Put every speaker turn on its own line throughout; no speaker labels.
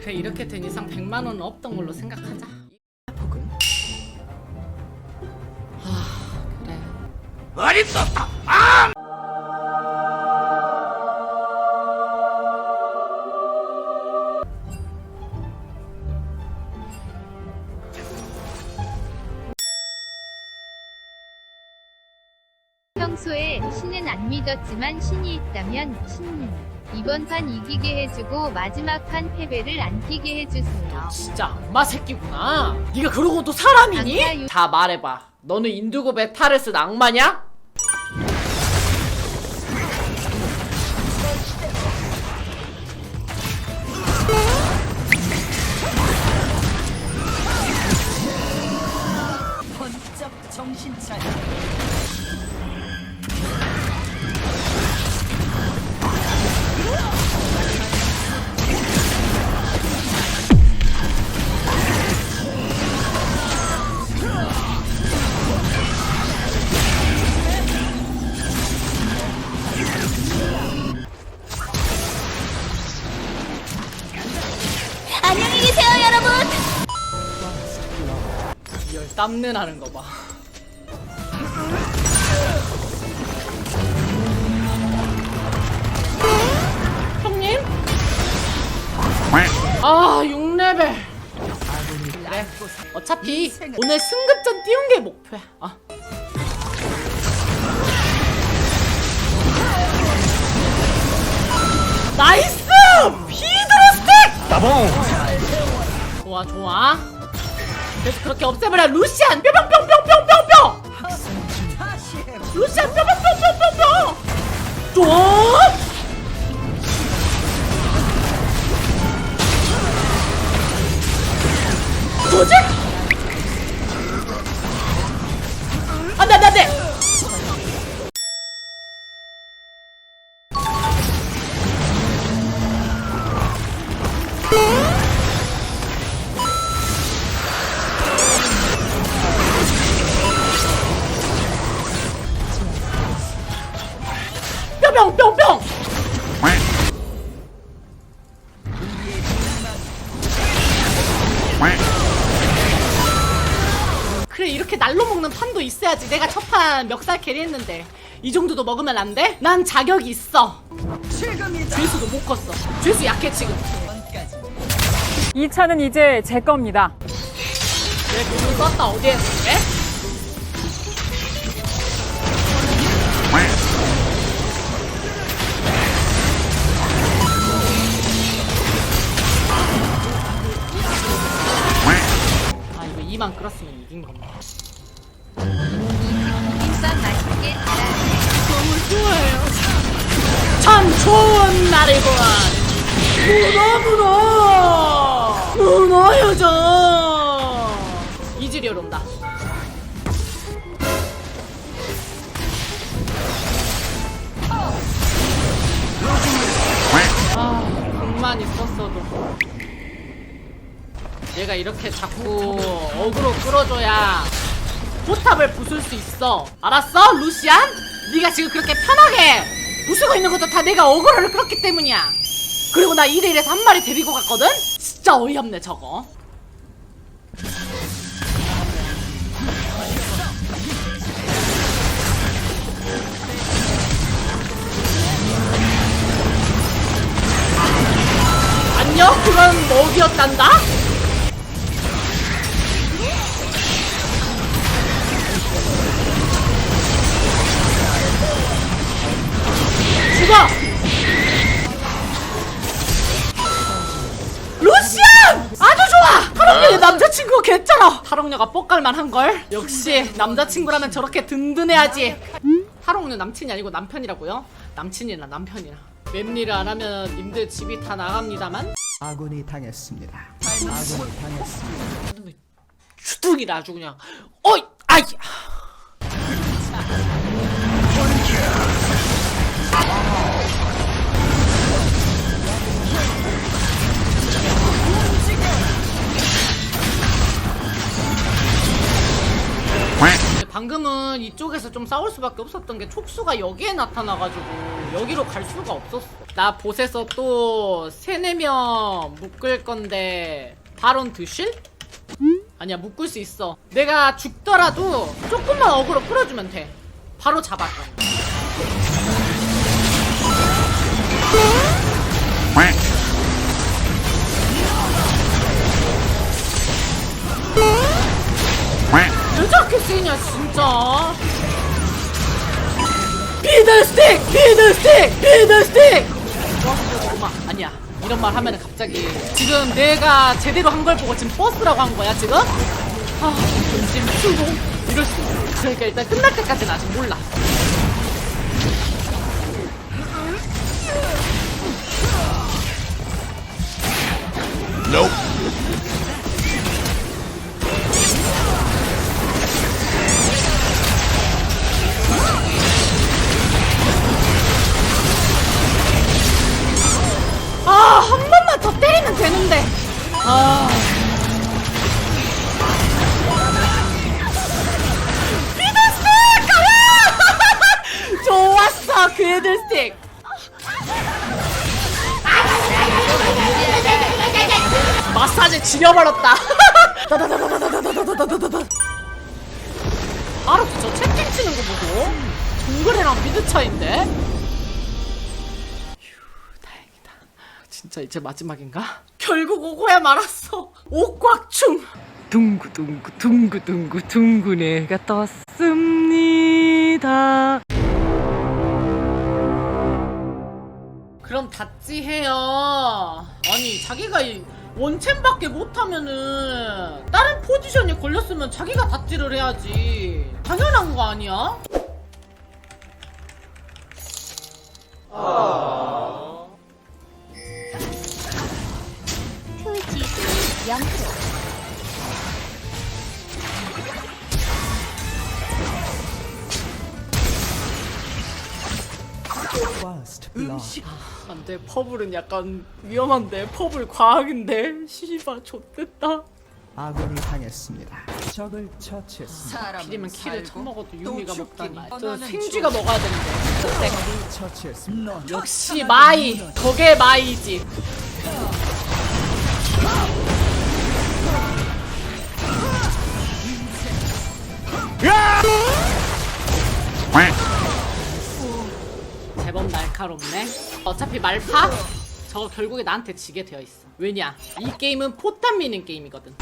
그래 이렇게 된 이상 100만 원은 없던 걸로 생각하자. 복음. 아 그래.
평소에 신은 안 믿었지만 신이 있다면 신님 이번 판 이기게 해주고 마지막 판 패배를 안기게 해주세요.
진짜 악마 새끼구나. 네가 그러고도 사람이니?
악마 유-
다 말해봐. 너는 인두급의 탈을 쓴 악마냐?
번쩍 정신 차려.
열 땀내 나는 거 봐. 형님? 아, 6레벨. 그래. 어차피 오늘 승급전 띄운 게 목표야. 아. 나이스! 피드로 스틱! 좋아, 좋아. 그래서 그렇게 없애버려 루시안
해.
루시안 뿅뿅뿅뿅뿅뿅 좋아 뭐지? 안돼 안돼 안돼 뿅 뿅 뿅 뿅 그래 이렇게 날로 먹는 판도 있어야지 내가 첫 판 멱살 캐리했는데 이 정도도 먹으면 안 돼? 난 자격이 있어. 죄수도 못 컸어 죄수 약해 지금.
이 차는 이제 제 겁니다.
왜 돈을 썼다 어디에 왜? 아 이긴 겁니다.
김밥 맛있게.
너무 좋아요. 참 좋은 날이구만 문어 문어 문어 여자! 이즈리얼 온다. 아 돈만 있었어도 얘가 이렇게 자꾸 어그로 끌어줘야 포탑을 부술 수 있어 알았어 루시안? 네가 지금 그렇게 편하게 부수고 있는 것도 다 내가 어그로를 끌었기 때문이야 그리고 나 2대1에서 한 마리 데리고 갔거든? 진짜 어이없네 저거 안녕? 그건 먹이었단다? 타롱녀가 뻑갈만 한걸? 역시 남자친구라면 저렇게 든든해야지 타롱녀 남친이 아니고 남편이라고요? 남친이나 남편이나 맵리를 안 하면 님들 집이 다 나갑니다만
아군이 당했습니다. 아군이 당했습니다.
주둥이라 아주 그냥 어이! 아이! 방금은 이쪽에서 좀 싸울 수밖에 없었던 게 촉수가 여기에 나타나가지고 여기로 갈 수가 없었어. 나 보세서 또 세네 명 묶을 건데 바론 드실? 아니야 묶을 수 있어. 내가 죽더라도 조금만 어그로 끌어주면 돼. 바로 잡았 저렇게 세냐 진짜 비들스틱! 비들스틱! 비들스틱! 좋았어 엄마 아니야 이런 말 하면 갑자기 지금 내가 제대로 한 걸 보고 지금 버스라고 한 거야 지금? 아 지금 수고 이럴 수 있어 그러니까 일단 끝날 때까지는 아직 몰라 아 보고 정글이랑 미드 차인데 다행이다. 진짜 이제 마지막인가? 결국 오고야 말았어. 옥곽충.
둥구둥구 둥구둥구 둥근애가 떴습니다.
그럼 닫지 해요. 아니 자기가 이 원챔밖에 못하면은 다른 포지션이 걸렸으면 자기가 닫지를 해야지. 당연한 거 아니야?
First blood.
안돼 퍼블은 약간 위험한데 퍼블 과학인데 씨발 좆됐다.
아군이 당했습니다. 적을 처치했습니다.
비리면 키를 처먹어도
또
유미가. 먹다니. 저 생쥐가 먹어야 되는데.
적을 처치했습니다.
역시 마이 저게 마이지 제법 날카롭네. 어차피 말파? 저거 결국에 나한테 지게 되어 있어. 왜냐? 이 게임은 포탄 미는 게임이거든.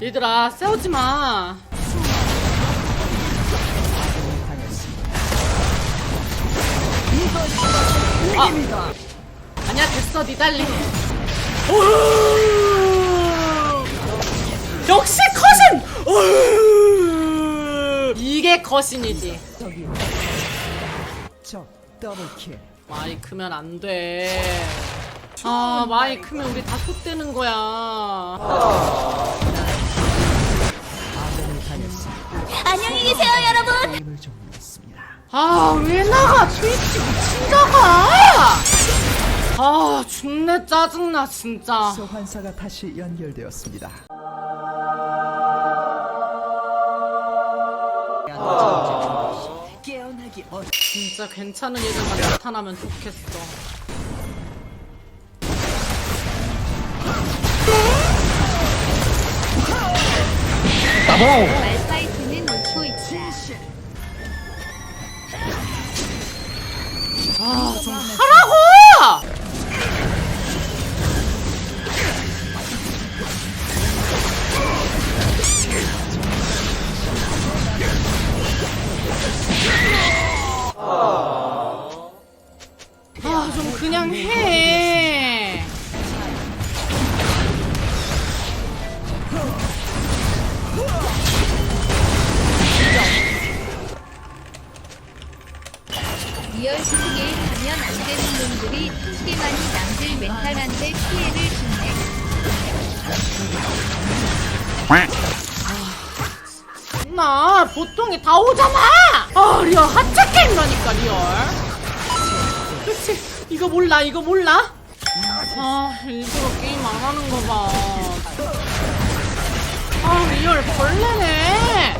얘들아 싸우지마. 아. 아니야 됐어 니달리. 역시 어휴. 이게 커신이지
적 더블킬.
마이 크면 안 돼 아 마이 크면 우리 다 쏟대는 거야.
안녕히 계세요, 여러분.
게임을 종료했습니다.
아 왜 나가 트위치 미친다가 아 죽네 짜증나 진짜
소환사가 다시 연결되었습니다.
깨 어나기 어
진짜 괜찮은 애들만 나타나면 좋겠어.
말파
나 보통이 다 오잖아! 아 리얼 하차 게임이라니까 리얼. 그치 이거 몰라 이거 몰라? 아 일부러 게임 안 하는 거봐아 리얼 벌레네.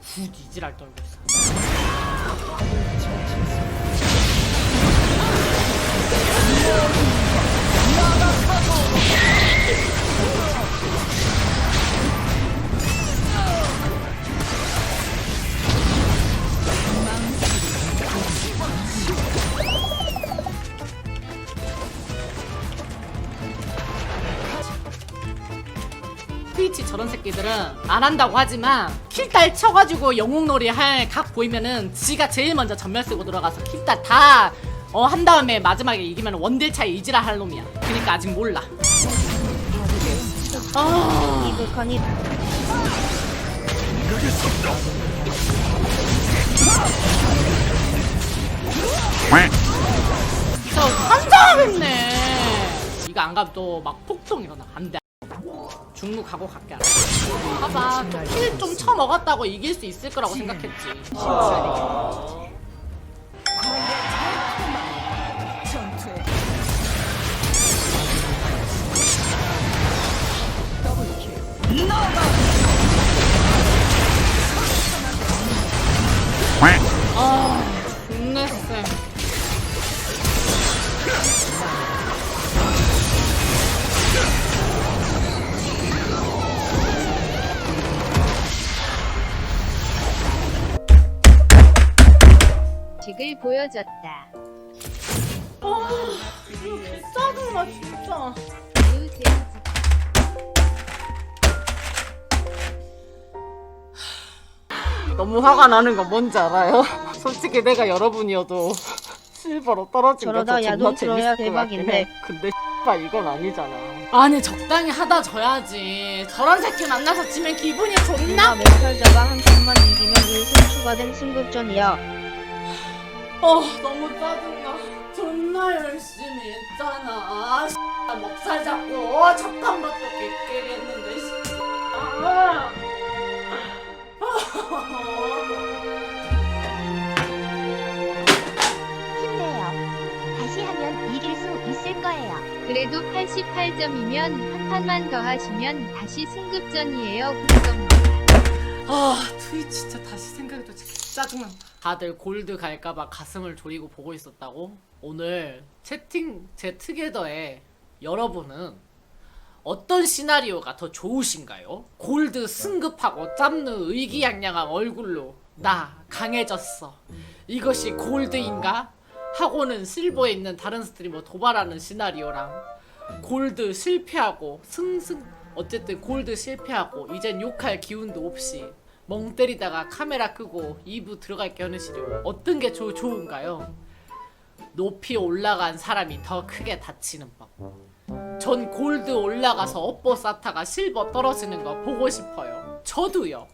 후 디지랄 떨고 있어. 안 한다고 하지만 킬딸 쳐가지고 영웅놀이 할 각 보이면은 지가 제일 먼저 전멸 쓰고 들어가서 킬딸 다 어, 한 다음에 마지막에 이기면 원딜 차이 이지라 할 놈이야. 그니까 아직 몰라. 아, 저 환장하겠네. 이거 안 가면 또 막 폭동 일어나. 안 돼. 중무 가고 갈게. 봐봐, 킬좀 쳐먹었다고 이길 수 있을 거라고 생각했지.
전투에
아,
식을 보여줬다.
아, 이거 개짜증나 진짜.
매우 재밌다.
너무 화가 나는 거 뭔지 알아요? 솔직히 내가 여러분이어도 실버로 떨어진
저러다
게
야동
존나
들어야
재밌을 것 같긴
대박인데.
해. 근데 씨발 이건 아니잖아. 아니 적당히 하다 져야지. 저런 새끼 만나서 지면 기분이
나
좋나?
멘탈 자가 한 판만 이기면 1승 추가된 승급전이야.
어 너무 짜증나. 존나 열심히 했잖아. 아, 씨발 먹살 잡고 어, 첫 판부터 개깨리 했는데 씨. 아.
힘내요. 다시 하면 이길 수 있을 거예요.
그래도 88점이면 한 판만 더 하시면 다시 승급전이에요. 그겁니다.
아 트위치 진짜 다시 생각해도 진짜 짜증난다 다들 골드 갈까봐 가슴을 졸이고 보고 있었다고? 오늘 채팅 제 트게더에 여러분은 어떤 시나리오가 더 좋으신가요? 골드 승급하고 짬느 의기양양한 얼굴로 나 강해졌어 이것이 골드인가? 하고는 실버에 있는 다른 스트리머 도발하는 시나리오랑 골드 실패하고 승승 어쨌든 골드 실패하고 이젠 욕할 기운도 없이 멍 때리다가 카메라 끄고 2부 들어갈게 하는 시리오 어떤 게 조, 좋은가요? 높이 올라간 사람이 더 크게 다치는 법. 전 골드 올라가서 업보 쌓다가 실버 떨어지는 거 보고 싶어요. 저도요.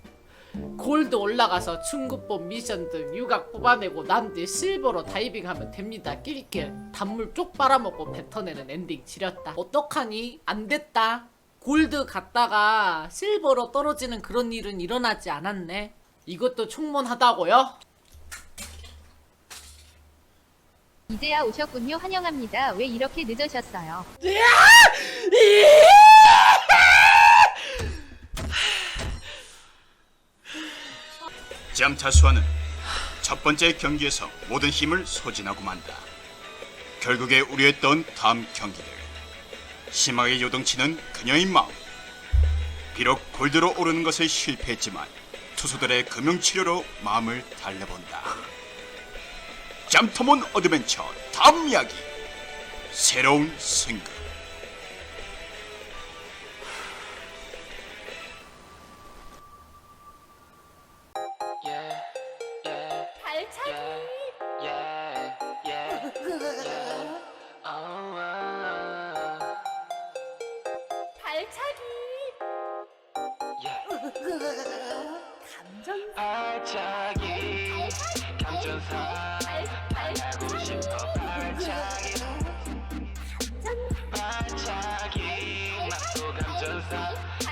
골드 올라가서 중급법 미션 등 유각 뽑아내고 난뒤 실버로 다이빙하면 됩니다. 낄낄 단물 쪽 빨아먹고 뱉어내는 엔딩 지렸다. 어떡하니? 안 됐다. 골드 갔다가 실버로 떨어지는 그런 일은 일어나지 않았네. 이것도 충분하다고요?
이제야 오셨군요. 환영합니다. 왜 이렇게 늦으셨어요?
짬타수아는 첫 번째 경기에서 모든 힘을 소진하고 만다. 결국에 우려했던 다음 경기를 심하게 요동치는 그녀의 마음. 비록 골드로 오르는 것에 실패했지만 투수들의 금융치료로 마음을 달래본다. 짬터몬 어드벤처 다음 이야기 새로운 승급